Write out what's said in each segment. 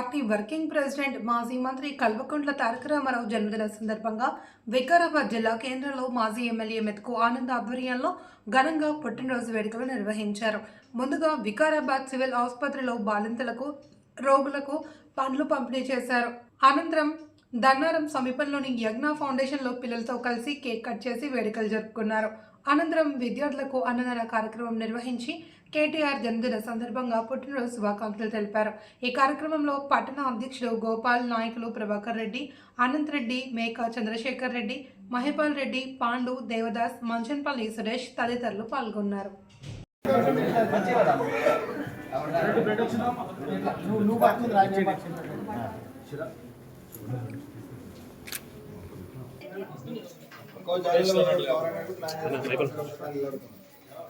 Party working president మాజీ మంత్రి కల్వకుంట్ల తారక రామారావు జన్మదిన సందర్భంగా వికారాబాద్ జిల్లా కేంద్రంలో మాజీ ఎమ్మెల్యే మెతుకు ఆనంద్ ఆధ్వర్యంలో ఘనంగా పుట్టినరోజు వేడుకలు నిర్వహించారు. ముందుగా వికారాబాద్ సివిల్ ఆసుపత్రిలో బాలింతలకు రోగులకు పండ్లు పంపిణీ చేశారు. అనంతరం దన్నారం సమీపంలోని యజ్ఞ ఫౌండేషన్లో పిల్లలతో కలిసి కేక్ కట్ చేసి వేడుకలు జరుపుకున్నారు. అనంతరం విద్యార్థులకు అన్నదాన కార్యక్రమం నిర్వహించి కేటీఆర్ జన్మదిన సందర్భంగా పుట్టినరోజు శుభాకాంక్షలు తెలిపారు. ఈ కార్యక్రమంలో పట్టణ అధ్యక్షుడు గోపాల్ నాయకులు ప్రభాకర్ రెడ్డి అనంత్ రెడ్డి మేకా చంద్రశేఖర్ రెడ్డి మహిపాల్ రెడ్డి పాండు దేవదాస్ మంచన్పల్లి సురేష్ తదితరులు పాల్గొన్నారు.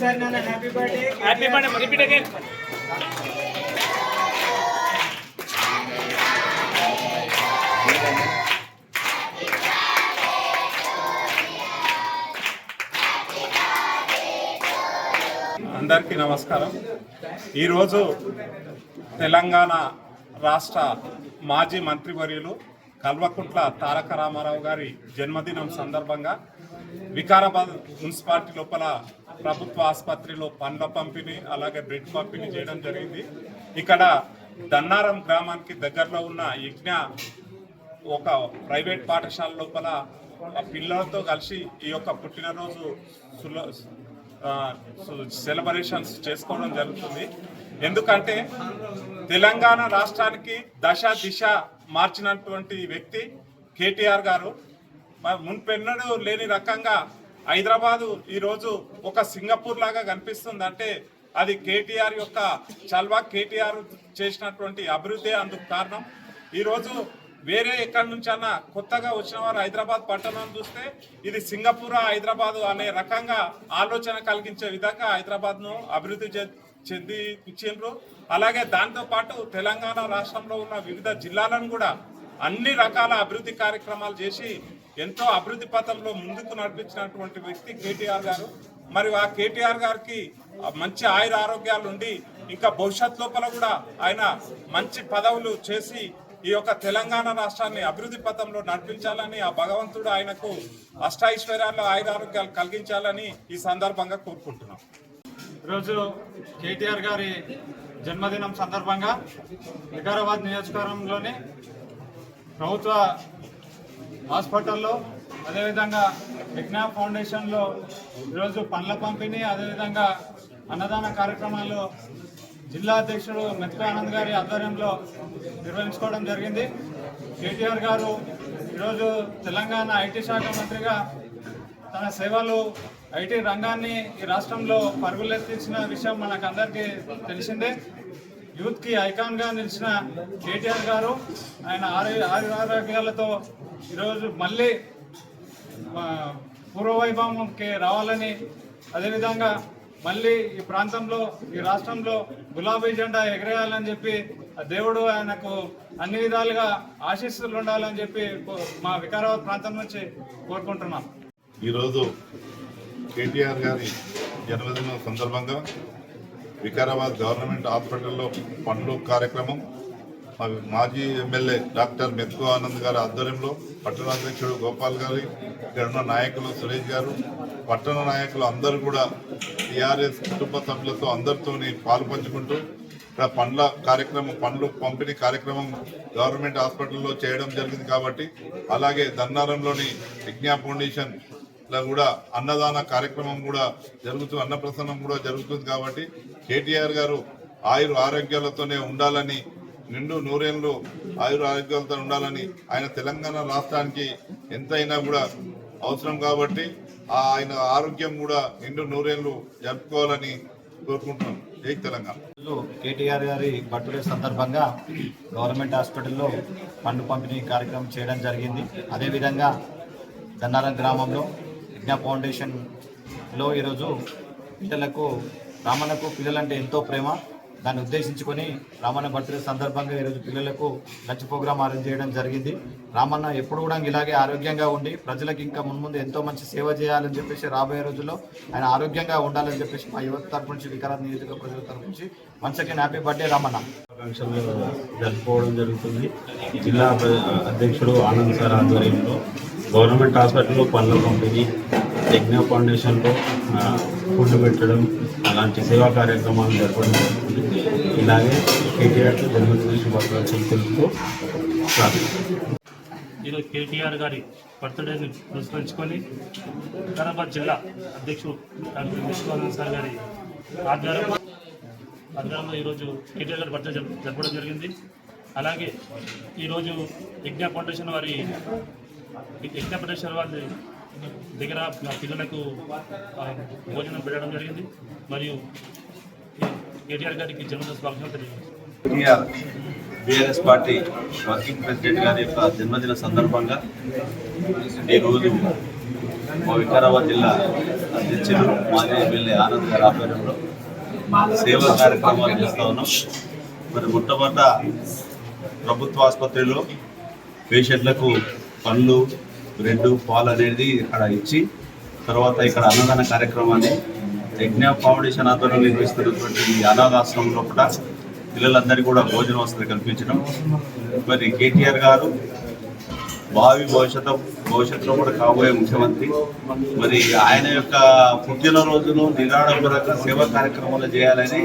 Sir నాన్న happy birthday happy birthday repeat again అందరికీ నమస్కారం. ఈరోజు తెలంగాణ రాష్ట్ర మాజీ మంత్రివర్యులు కల్వకుంట్ల తారక రామారావు గారి జన్మదినం సందర్భంగా వికారాబాద్ మున్సిపాలిటీ లోపల ప్రభుత్వ ఆసుపత్రిలో పండ్ల పంపిణీ అలాగే బ్రెడ్ పంపిణీ చేయడం జరిగింది. ఇక్కడ దన్నారం గ్రామానికి దగ్గరలో ఉన్న యజ్ఞ ఒక ప్రైవేట్ పాఠశాల లోపల పిల్లలతో కలిసి ఈ యొక్క పుట్టినరోజు సెలబ్రేషన్స్ చేసుకోవడం జరుగుతుంది. ఎందుకంటే తెలంగాణ రాష్ట్రానికి దశ దిశ మార్చినటువంటి వ్యక్తి కేటీఆర్ గారు. మ- లేని రకంగా హైదరాబాదు ఈరోజు ఒక సింగపూర్ లాగా కనిపిస్తుంది. అంటే అది కేటీఆర్ యొక్క చల్వా కేటీఆర్ చేసినటువంటి అభివృద్ధి అందుకు కారణం. ఈరోజు వేరే ఎక్కడి నుంచి అన్న కొత్తగా వచ్చిన వారు హైదరాబాద్ పట్టణం చూస్తే ఇది సింగపూర్ హైదరాబాద్ అనే రకంగా ఆలోచన కలిగించే విధంగా హైదరాబాద్ను అభివృద్ధి చె- చెంది ఇచ్చిండ్రు. అలాగే దాంతో పాటు తెలంగాణ రాష్ట్రంలో ఉన్న వివిధ జిల్లాలను కూడా అన్ని రకాల అభివృద్ధి కార్యక్రమాలు చేసి ఎంతో అభివృద్ధి పథంలో ముందుకు నడిపించినటువంటి వ్యక్తి కేటీఆర్ గారు. మరి ఆ కేటీఆర్ గారికి మంచి ఆయుర ఆరోగ్యాలు ఉండి ఇంకా భవిష్యత్ లోపల కూడా ఆయన మంచి పదవులు చేసి ఈ యొక్క తెలంగాణ రాష్ట్రాన్ని అభివృద్ధి పథంలో నడిపించాలని ఆ భగవంతుడు ఆయనకు అష్టైశ్వర్యాలు ఆయురారోగ్యాలు కలిగించాలని ఈ సందర్భంగా కోరుకుంటున్నాం. ఈరోజు కేటీఆర్ గారి జన్మదినం సందర్భంగా వికారాబాద్ నియోజకవర్గంలోని ప్రభుత్వ హాస్పిటల్లో అదేవిధంగా విజ్ఞా ఫౌండేషన్లో ఈరోజు పండ్ల పంపిణీ అదేవిధంగా అన్నదాన కార్యక్రమాలు జిల్లా అధ్యక్షుడు మెతుక ఆనంద్ గారి ఆధ్వర్యంలో నిర్వహించుకోవడం జరిగింది. కేటీఆర్ గారు ఈరోజు తెలంగాణ ఐటీ శాఖ మంత్రిగా తన సేవలు ఐటీ రంగాన్ని ఈ రాష్ట్రంలో పరుగులెత్తించిన విషయం మనకు అందరికీ తెలిసిందే. యూత్కి ఐకాన్గా నిలిచిన కేటీఆర్ గారు ఆయన ఆరోగ్య ఆరోగ్యాలతో ఈరోజు మళ్ళీ పూర్వవైభవంకి రావాలని అదేవిధంగా మళ్ళీ ఈ ప్రాంతంలో ఈ రాష్ట్రంలో గులాబీ జెండా ఎగరేయాలని చెప్పి ఆ దేవుడు ఆయనకు అన్ని విధాలుగా ఆశీస్సులు ఉండాలని చెప్పి కో- మా వికారాబాద్ ప్రాంతం నుంచి కోరుకుంటున్నాం. ఈరోజు కేటీఆర్ గారి జన్మదినం సందర్భంగా వికారాబాద్ గవర్నమెంట్ హాస్పిటల్లో పండ్లు కార్యక్రమం మా మాజీ ఎమ్మెల్యే డాక్టర్ మెత్కు ఆనంద్ గారి ఆధ్వర్యంలో పట్టణాధ్యక్షుడు గోపాల్ గారి ఇక్కడ ఉన్న నాయకులు సురేష్ గారు పట్టణ నాయకులు అందరూ కూడా టీఆర్ఎస్ కుటుంబ సభ్యులతో అందరితో పాలు పంచుకుంటూ ఇక్కడ పండ్ల కార్యక్రమం పండ్లు పంపిణీ కార్యక్రమం గవర్నమెంట్ హాస్పిటల్లో చేయడం జరిగింది కాబట్టి అలాగే దన్నారంలోని విజ్ఞా ఫౌండేషన్ కూడా అన్నదాన కార్యక్రమం కూడా జరుగుతుంది అన్నప్రసన్నం కూడా జరుగుతుంది కాబట్టి కేటీఆర్ గారు ఆయుర్ ఆరోగ్యాలతోనే ఉండాలని నిండు నూరేళ్ళు ఆయుర ఆరోగ్యాలతో ఉండాలని ఆయన తెలంగాణ రాష్ట్రానికి ఎంతైనా కూడా అవసరం కాబట్టి ఆయన ఆరోగ్యం కూడా నిండు నూరేళ్ళు జరుపుకోవాలని కోరుకుంటున్నాం. జై తెలంగాణ. కేటీఆర్ గారి బర్త్డే సందర్భంగా గవర్నమెంట్ హాస్పిటల్లో పండు పంపిణీ కార్యక్రమం చేయడం జరిగింది. అదేవిధంగా గన్నారం గ్రామంలో యజ్ఞ ఫౌండేషన్లో ఈరోజు పిల్లలకు రామన్నకు పిల్లలంటే ఎంతో ప్రేమ. దాన్ని ఉద్దేశించుకొని రామన్న బర్త్డే సందర్భంగా ఈరోజు పిల్లలకు లంచ్ ప్రోగ్రామ్ అరేంజ్ చేయడం జరిగింది. రామన్న ఎప్పుడు కూడా ఇలాగే ఆరోగ్యంగా ఉండి ప్రజలకు ఇంకా మున్ముందు ఎంతో మంచి సేవ చేయాలని చెప్పేసి రాబోయే రోజుల్లో ఆయన ఆరోగ్యంగా ఉండాలని చెప్పేసి మా యువత తరపు నుంచి వికారాబాద్ నియోజక ప్రజల తరపు నుంచి once again happy birthday Ramanna. ఆకాంక్షలు జరుపుకోవడం జరుగుతుంది. జిల్లా అధ్యక్షుడు ఆనంద్ సార్ ఆధ్వర్యంలో గవర్నమెంట్ హాస్పిటల్లో పనుల పంపిణీ యజ్ఞ ఫౌండేషన్లో ఫుడ్ పెట్టడం అలాంటి సేవా కార్యక్రమాలు జరపడం జరుగుతుంది ఇలాగే కేటీఆర్ జన్మదిన శుభాకాంక్షలు తెలుపుతూ ఈరోజు కేటీఆర్ గారి బర్త్డేని పురస్కరించుకొని వికారాబాద్ జిల్లా అధ్యక్షుడు డాక్టర్ విశ్వనాథ్ సార్ గారి ఆధ్వర్యంలో ఆధ్వర్యంలో ఈరోజు కేటీఆర్ గారి బర్త్డే జరపడం జరిగింది. అలాగే ఈరోజు యజ్ఞ ఫౌండేషన్ వారి యజ్ఞ ఫౌండేషన్ వారి దగ్గర నా పిల్లలకు భోజనం పెట్టడం జరిగింది. మరియు కేటీఆర్ గారికి జన్మదిన స్వాగతం తెలియజేస్తున్నాను. బీఆర్ఎస్ పార్టీ వర్కింగ్ ప్రెసిడెంట్ గారి యొక్క జన్మదిన సందర్భంగా ఈరోజు మా వికారాబాద్ జిల్లా అధ్యక్షులు మాజీ ఎమ్మెల్యే ఆనంద్ గారి ఆధ్వర్యంలో సేవా కార్యక్రమాలు చేస్తూ ఉన్నాం. మరి మొట్టమొదట ప్రభుత్వ ఆసుపత్రిలో పేషెంట్లకు పండ్లు బ్రెడ్ పాలు అనేది ఇక్కడ ఇచ్చి తర్వాత ఇక్కడ అన్నదాన కార్యక్రమాన్ని యజ్ఞ ఫౌండేషన్ ఆధ్వర్యంలో నిర్వహిస్తున్నటువంటి ఈ అనాథాశ్రమం లోపల పిల్లలందరికీ కూడా భోజన వసతి కల్పించడం. మరి కేటీఆర్ గారు భావి భవిష్యత్తు భవిష్యత్తులో కూడా కాబోయే ముఖ్యమంత్రి. మరి ఆయన యొక్క పుట్టినరోజును నిరాడంబరంగా సేవా కార్యక్రమాలు చేయాలని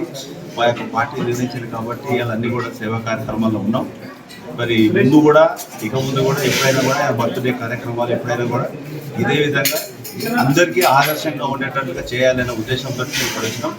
మా యొక్క పార్టీ నిర్ణయించింది కాబట్టి ఇవన్నీ కూడా సేవా కార్యక్రమాల్లో ఉన్నాం. మరి ముందు కూడా ఇక ముందు కూడా ఎప్పుడైనా కూడా బర్త్డే కార్యక్రమాలు ఎప్పుడైనా కూడా ఇదే విధంగా అందరికీ ఆదర్శంగా ఉండేటట్టుగా చేయాలనే ఉద్దేశంతో మేము ఇక్కడ వచ్చినాం.